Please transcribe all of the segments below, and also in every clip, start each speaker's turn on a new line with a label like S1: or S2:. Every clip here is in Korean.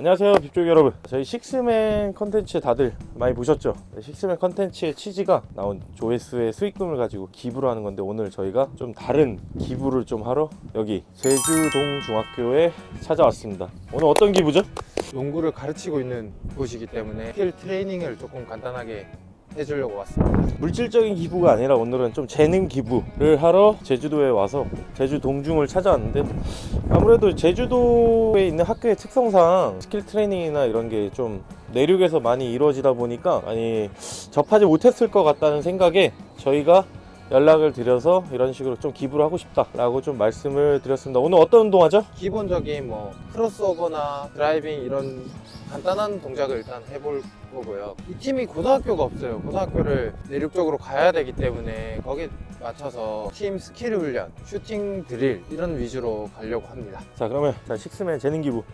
S1: 안녕하세요 빅족 여러분 저희 식스맨 컨텐츠 다들 많이 보셨죠? 네, 식스맨 컨텐츠의 취지가 나온 조회수의 수익금을 가지고 기부를 하는 건데 오늘 저희가 좀 다른 기부를 좀 하러 여기 제주동 중학교에 찾아왔습니다 오늘 어떤 기부죠?
S2: 농구를 가르치고 있는 곳이기 때문에 스킬 트레이닝을 조금 간단하게 해주려고 왔습니다.
S1: 물질적인 기부가 아니라 오늘은 좀 재능 기부를 하러 제주도에 와서 제주 동중을 찾아왔는데 아무래도 제주도에 있는 학교의 특성상 스킬 트레이닝이나 이런 게 좀 내륙에서 많이 이루어지다 보니까 많이 접하지 못했을 것 같다는 생각에 저희가 연락을 드려서 이런 식으로 좀 기부를 하고 싶다라고 좀 말씀을 드렸습니다. 오늘 어떤 운동하죠?
S2: 기본적인 뭐 크로스오버나 드라이빙 이런 간단한 동작을 일단 해볼 거고요. 이 팀이 고등학교가 없어요. 고등학교를 내륙 쪽으로 가야 되기 때문에 거기에 맞춰서 팀 스킬 훈련, 슈팅 드릴 이런 위주로 가려고 합니다.
S1: 자 그러면 자 식스맨 재능 기부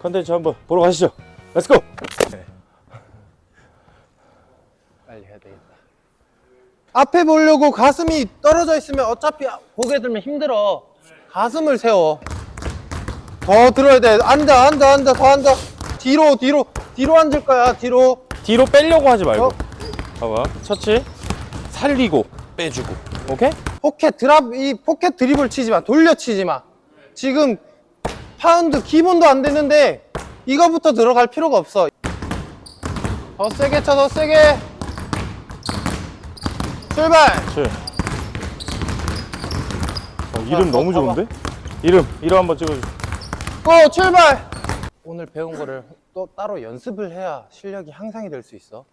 S1: 컨텐츠 한번 보러 가시죠. 렛츠고!
S2: 빨리 해야 되겠다. 앞에 보려고 가슴이 떨어져 있으면 어차피 고개 들면 힘들어. 가슴을 세워. 더 들어야 돼. 앉아, 앉아, 앉아, 더 앉아. 뒤로, 뒤로, 뒤로 앉을 거야. 뒤로.
S1: 뒤로 빼려고 하지 말고
S2: 어?
S1: 봐봐 처치 살리고 빼주고 오케이?
S2: 포켓 드랍, 이 포켓 드립을 치지 마. 돌려 치지 마. 지금 파운드 기본도 안 되는데 이거부터 들어갈 필요가 없어. 더 세게 쳐, 더 세게. 출발.
S1: 그렇지 어, 이름
S2: 어,
S1: 너무
S2: 봐봐.
S1: 좋은데? 이름 이름 한번 찍어줘
S2: 고 출발! 오늘 배운 거를 또 따로 연습을 해야 실력이 향상이 될 수 있어.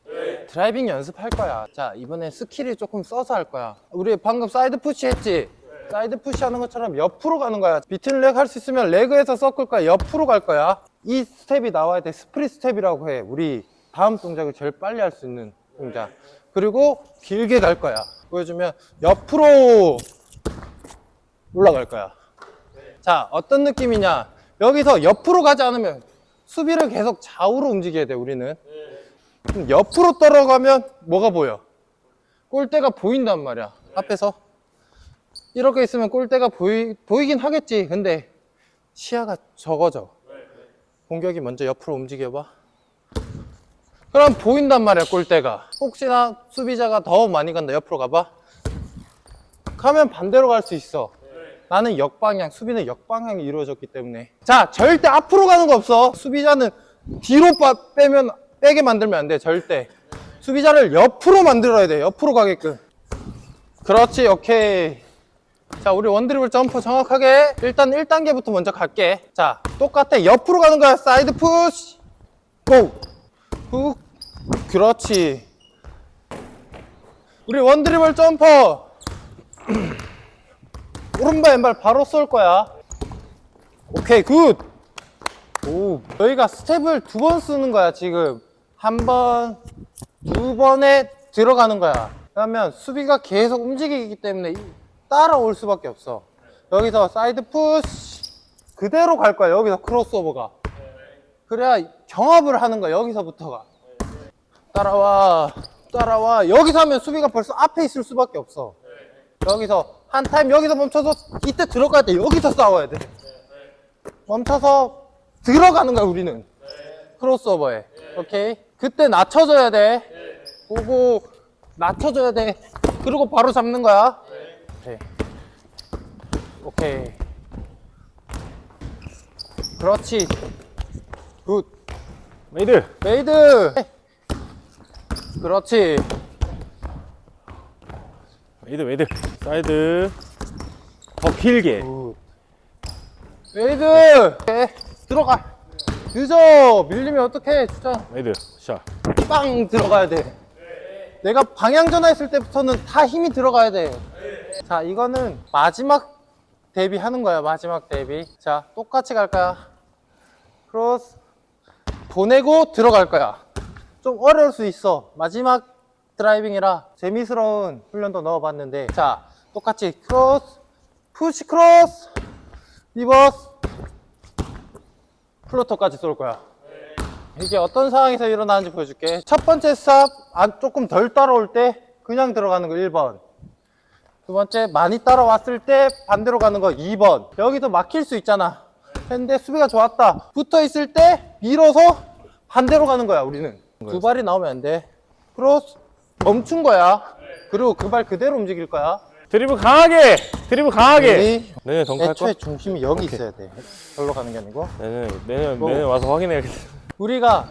S2: 드라이빙 연습할 거야. 자, 이번엔 스킬을 조금 써서 할 거야. 우리 방금 사이드 푸시 했지? 사이드 푸시 하는 것처럼 옆으로 가는 거야. 비튼 렉 할 수 있으면 레그에서 섞을 거야. 옆으로 갈 거야. 이 스텝이 나와야 돼. 스프릿 스텝이라고 해. 우리 다음 동작을 제일 빨리 할 수 있는 동작. 그리고 길게 갈 거야. 보여주면 옆으로 올라갈 거야. 자, 어떤 느낌이냐? 여기서 옆으로 가지 않으면 수비를 계속 좌우로 움직여야 돼, 우리는. 옆으로 떨어가면 뭐가 보여? 골대가 보인단 말이야. 앞에서. 이렇게 있으면 골대가 보이, 보이긴 하겠지. 근데 시야가 적어져. 공격이 먼저 옆으로 움직여봐. 그럼 보인단 말이야, 골대가. 혹시나 수비자가 더 많이 간다. 옆으로 가봐. 가면 반대로 갈 수 있어. 나는 역방향, 수비는 역방향이 이루어졌기 때문에. 자, 절대 앞으로 가는 거 없어. 수비자는 뒤로 빠, 빼면, 빼게 만들면 안 돼, 절대. 수비자를 옆으로 만들어야 돼, 옆으로 가게끔. 그렇지, 오케이. 자, 우리 원드리블 점프 정확하게. 일단 1단계부터 먼저 갈게. 자, 똑같아. 옆으로 가는 거야. 사이드 푸시. 고! 훅. 그렇지. 우리 원드리블 점퍼. 오른발 왼발 바로 쏠 거야. 오케이 굿. 오 저희가 스텝을 두 번 쓰는 거야 지금 한 번, 두 번에 들어가는 거야. 그러면 수비가 계속 움직이기 때문에 이- 따라올 수밖에 없어. 여기서 사이드 푸시 그대로 갈 거야. 여기서 크로스오버가. 그래야 경합을 하는 거야. 여기서부터가. 따라와, 따라와. 여기서 하면 수비가 벌써 앞에 있을 수밖에 없어. 여기서 한 타임 여기서 멈춰서 이때 들어갈 때 여기서 싸워야 돼. 멈춰서 들어가는 거야 우리는. 크로스오버에. 오케이. 그때 낮춰줘야 돼. 보고 낮춰줘야 돼. 그리고 바로 잡는 거야. 오케이. 오케이. 그렇지. 굿.
S1: 메이드
S2: 메이드. 그렇지.
S1: 메이드 메이드 사이드 더 길게
S2: 메이드. 오케이. 들어가. 늦어. 밀리면 어떡해. 진짜.
S1: 메이드 샷
S2: 빵 들어가야 돼. 내가 방향 전환했을 때부터는 다 힘이 들어가야 돼. 자, 이거는 마지막 대비 하는 거야. 마지막 대비. 자, 똑같이 갈 거야. 크로스. 보내고 들어갈 거야. 좀 어려울 수 있어. 마지막 드라이빙이라 재미스러운 훈련도 넣어봤는데. 자, 똑같이 크로스. 푸시 크로스. 리버스. 플로터까지 쏠 거야. 이게 어떤 상황에서 일어나는지 보여줄게. 첫 번째 스탑, 안, 조금 덜 따라올 때, 그냥 들어가는 거 1번. 두 번째, 많이 따라왔을 때, 반대로 가는 거 2번. 여기도 막힐 수 있잖아. 했는데 수비가 좋았다. 붙어 있을 때 밀어서 반대로 가는 거야, 우리는. 두 발이 나오면 안 돼. 크로스 멈춘 거야. 그리고 그 발 그대로 움직일 거야.
S1: 드리블 강하게! 드리블 강하게!
S2: 우리
S1: 내년에 덩크할 거?
S2: 애초에 중심이 여기 있어야 돼. 절로 가는 게 아니고.
S1: 내년에, 내년,
S2: 뭐.
S1: 내년에 와서 확인해야겠다.
S2: 우리가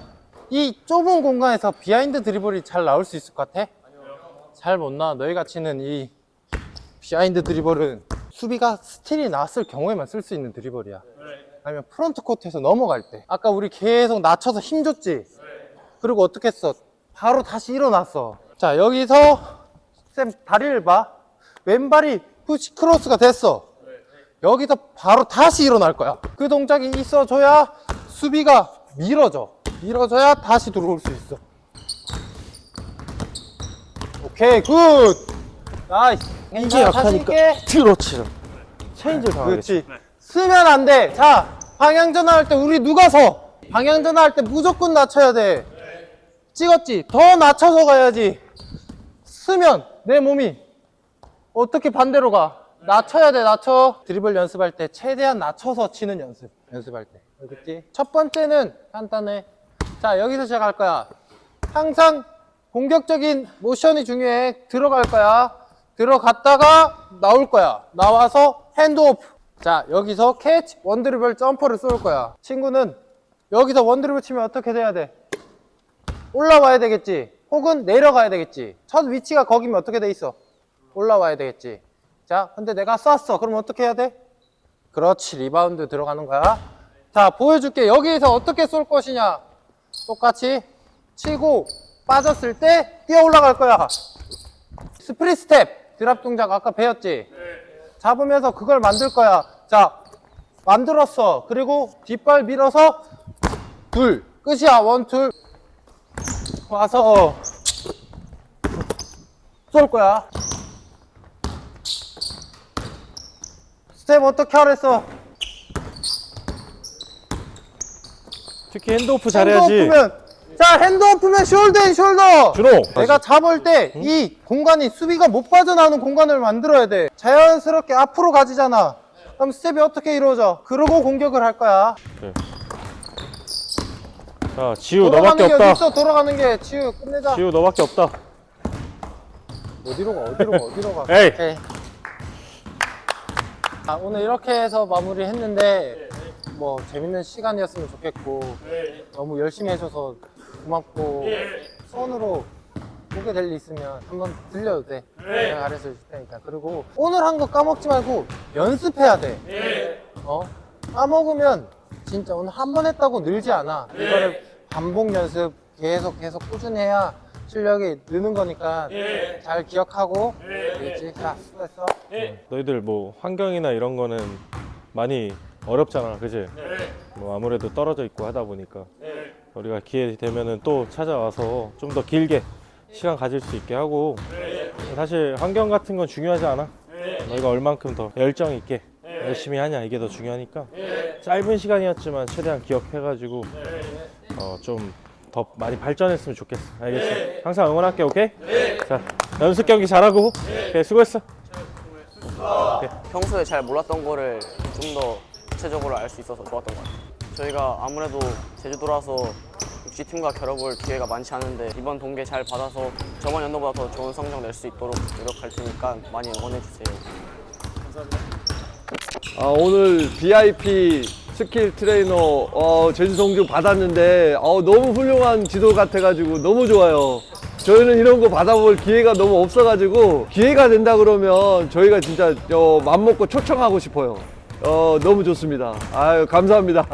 S2: 이 좁은 공간에서 비하인드 드리블이 잘 나올 수 있을 것 같아? 잘 못 나와. 너희가 치는 이 비하인드 드리블은 수비가 스틸이 나왔을 경우에만 쓸 수 있는 드리블이야. 아니면 프론트 코트에서 넘어갈 때. 아까 우리 계속 낮춰서 힘 줬지? 그리고 어떻게 했어? 바로 다시 일어났어. 자, 여기서 쌤 다리를 봐. 왼발이 푸시 크로스가 됐어. 여기서 바로 다시 일어날 거야. 그 동작이 있어줘야 수비가 밀어져. 밀어줘야 다시 들어올 수 있어. 오케이, 굿! 나이스.
S1: 이게 약하니까. 그렇지. 체인지를 당하겠지.
S2: 그렇지. 쓰면 안 돼. 자, 방향 전환할 때 우리 누가 서? 방향 전환할 때 무조건 낮춰야 돼. 찍었지? 더 낮춰서 가야지. 쓰면 내 몸이 어떻게 반대로 가? 낮춰야 돼, 낮춰. 드리블 연습할 때 최대한 낮춰서 치는 연습. 연습할 때. 알겠지? 첫 번째는 간단해. 자, 여기서 시작할 거야. 항상 공격적인 모션이 중요해. 들어갈 거야. 들어갔다가 나올 거야. 나와서 핸드오프. 자, 여기서 캐치, 원드리블 점퍼를 쏠 거야. 친구는 여기서 원드리블 치면 어떻게 돼야 돼? 올라와야 되겠지. 혹은 내려가야 되겠지. 첫 위치가 거기면 어떻게 돼 있어? 올라와야 되겠지. 자, 근데 내가 쐈어. 그럼 어떻게 해야 돼? 그렇지. 리바운드 들어가는 거야. 자, 보여줄게. 여기에서 어떻게 쏠 것이냐. 똑같이 치고 빠졌을 때 뛰어 올라갈 거야. 스프릿 스텝. 드랍 동작 아까 배웠지? 잡으면서 그걸 만들 거야. 자, 만들었어. 그리고 뒷발 밀어서 둘. 끝이야. 원, 둘. 와서 쏠 거야. 스텝 어떻게 하랬어?
S1: 특히 핸드오프 잘해야지.
S2: 핸드오프면 자 핸드오프면 숄더 앤 숄더
S1: 준호!
S2: 내가 잡을 때 이 공간이 수비가 못 빠져나오는 공간을 만들어야 돼 자연스럽게 앞으로 가지잖아 그럼 스텝이 어떻게 이루어져? 그러고 공격을 할 거야
S1: 자, 지우,
S2: 돌아가는
S1: 너밖에
S2: 게
S1: 없다.
S2: 있어 돌아가는 게 지우 끝내자
S1: 지우, 너밖에 없다.
S2: 어디로 가 어디로 가 어디로 가
S1: 에이!
S2: 오케이. 아, 오늘 이렇게 해서 마무리 했는데 뭐 재밌는 시간이었으면 좋겠고 너무 열심히 해줘서 고맙고 손으로 보게 될 일 있으면 한번 들려도 돼 내가 가르쳐 줄 테니까 그리고 오늘 한 거 까먹지 말고 연습해야 돼 어? 까먹으면 진짜 오늘 한 번 했다고 늘지 않아. 이거를 반복 연습 계속 계속 꾸준히 해야 실력이 느는 거니까 잘 기억하고 알겠지? 자 수고했어.
S1: 너희들 뭐 환경이나 이런 거는 많이 어렵잖아, 그지? 뭐 아무래도 떨어져 있고 하다 보니까. 우리가 기회 되면은 또 찾아와서 좀 더 길게 시간 가질 수 있게 하고. 사실 환경 같은 건 중요하지 않아. 너희가 얼만큼 더 열정 있게 열심히 하냐 이게 더 중요하니까 짧은 시간이었지만 최대한 기억해가지고 어, 좀 더 많이 발전했으면 좋겠어. 알겠어? 항상 응원할게, 오케이? 자 연습 경기 잘하고, 오케이 수고했어.
S3: 평소에 잘 몰랐던 거를 좀 더 구체적으로 알 수 있어서 좋았던 것 같아요. 저희가 아무래도 제주도라서 육지팀과 겨뤄볼 기회가 많지 않은데 이번 동계 잘 받아서 저번 연도보다 더 좋은 성적 낼 수 있도록 노력할 테니까 많이 응원해 주세요.
S4: 아, 오늘 VIP 스킬 트레이너 어, 제주 동주 받았는데 어, 너무 훌륭한 지도 같아가지고 너무 좋아요. 저희는 이런 거 받아볼 기회가 너무 없어가지고 기회가 된다 그러면 저희가 진짜 어, 맘먹고 초청하고 싶어요. 어, 너무 좋습니다. 아유 감사합니다.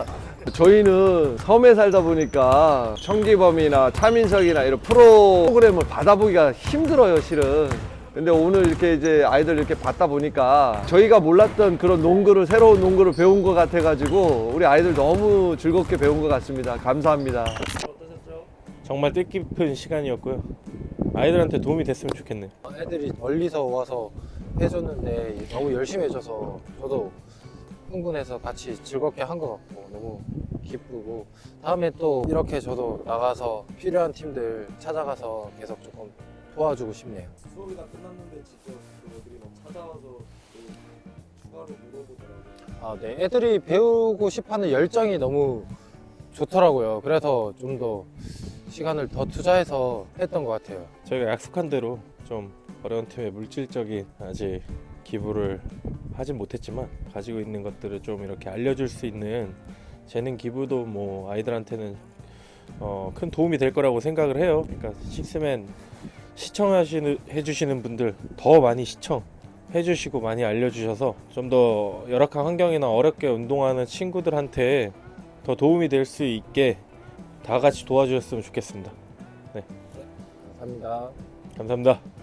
S4: 저희는 섬에 살다 보니까 청기범이나 차민석이나 이런 프로그램을 받아보기가 힘들어요, 실은. 근데 오늘 이렇게 이제 아이들 이렇게 봤다 보니까 저희가 몰랐던 그런 농구를 새로운 농구를 배운 것 같아가지고 우리 아이들 너무 즐겁게 배운 것 같습니다. 감사합니다.
S1: 정말 뜻깊은 시간이었고요. 아이들한테 도움이 됐으면 좋겠네.
S2: 애들이 멀리서 와서 해줬는데 너무 열심히 해줘서 저도 흥분해서 같이 즐겁게 한 것 같고 너무 기쁘고 다음에 또 이렇게 저도 나가서 필요한 팀들 찾아가서 계속 조금 도와주고 싶네요.
S5: 수업이 다 끝났는데 직접 그 애들이 막 찾아와서 또 추가로 물어보더라고요.
S2: 아, 네. 애들이 배우고 싶어하는 열정이 너무 좋더라고요. 그래서 좀 더 시간을 더 투자해서 했던 것 같아요.
S1: 저희가 약속한 대로 좀 어려운 팀에 물질적인 아직 기부를 하진 못했지만 가지고 있는 것들을 좀 이렇게 알려줄 수 있는 재능 기부도 뭐 아이들한테는 어, 큰 도움이 될 거라고 생각을 해요. 그러니까 식스맨 시청하시는 해주시는 분들 더 많이 시청 해주시고 많이 알려주셔서 좀 더 열악한 환경이나 어렵게 운동하는 친구들한테 더 도움이 될 수 있게 다 같이 도와주셨으면 좋겠습니다.
S2: 감사합니다.
S1: 감사합니다.